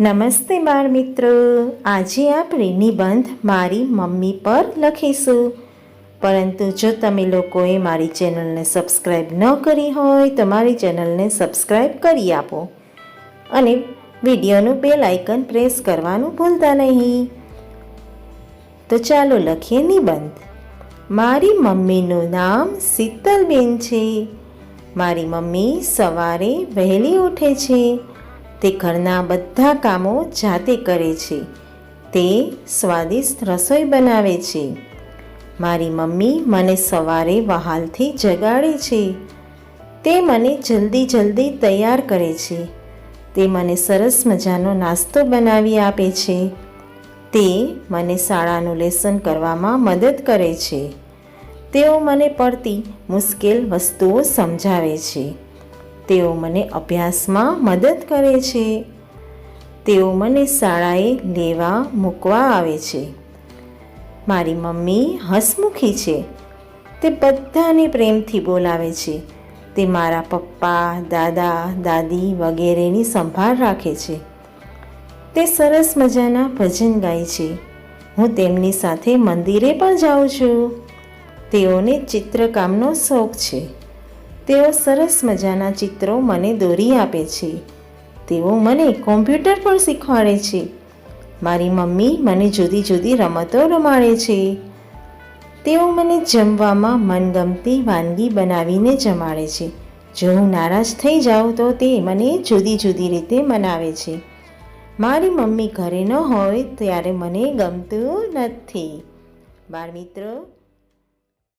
નમસ્તે બાળ મિત્રો. આજે આપણે નિબંધ મારી મમ્મી પર લખીશું. પરંતુ જો તમે લોકોએ મારી ચેનલને સબસ્ક્રાઈબ ન કરી હોય, તો મારી ચેનલને સબસ્ક્રાઈબ કરી આપો. અને વિડીયોનું બેલ આઇકન પ્રેસ કરવાનું ભૂલતા નહીં. તો ચાલો લખીએ નિબંધ. મારી મમ્મીનું નામ શીતલબેન છે. મારી મમ્મી સવારે વહેલી ઉઠે છે. તે ઘરના બધા કામો જાતે કરે છે. તે સ્વાદિષ્ટ રસોઈ બનાવે છે. મારી મમ્મી મને સવારે વહાલથી જગાડે છે. તે મને જલ્દી જલ્દી તૈયાર કરે છે. તે મને સરસ મજાનો નાસ્તો બનાવી આપે છે. તે મને શાળાનું લેસન કરવામાં મદદ કરે છે. તેઓ મને પડતી મુશ્કેલ વસ્તુઓ સમજાવે છે. તેઓ મને અભ્યાસમાં મદદ કરે છે. તેઓ મને શાળાએ લેવા મૂકવા આવે છે. મારી મમ્મી હસમુખી છે. તે બધાને પ્રેમથી બોલાવે છે. તે મારા પપ્પા, દાદા, દાદી વગેરેની સંભાળ રાખે છે. તે સરસ મજાના ભજન ગાય છે. હું તેમની સાથે મંદિરે પણ જાઉં છું. તેઓને ચિત્રકામનો શોખ છે. તેઓ સરસ મજાના ચિત્રો મને દોરી આપે છે. તેઓ મને કોમ્પ્યુટર પણ શીખવાડે છે. મારી મમ્મી મને જુદી જુદી રમતો રમાડે છે. તેઓ મને જમવામાં મનગમતી વાનગી બનાવીને જમાડે છે. જો હું નારાજ થઈ જાઉં તો તે મને જુદી જુદી રીતે મનાવે છે. મારી મમ્મી ઘરે ન હોય ત્યારે મને ગમતું નથી. બાળ મિત્રો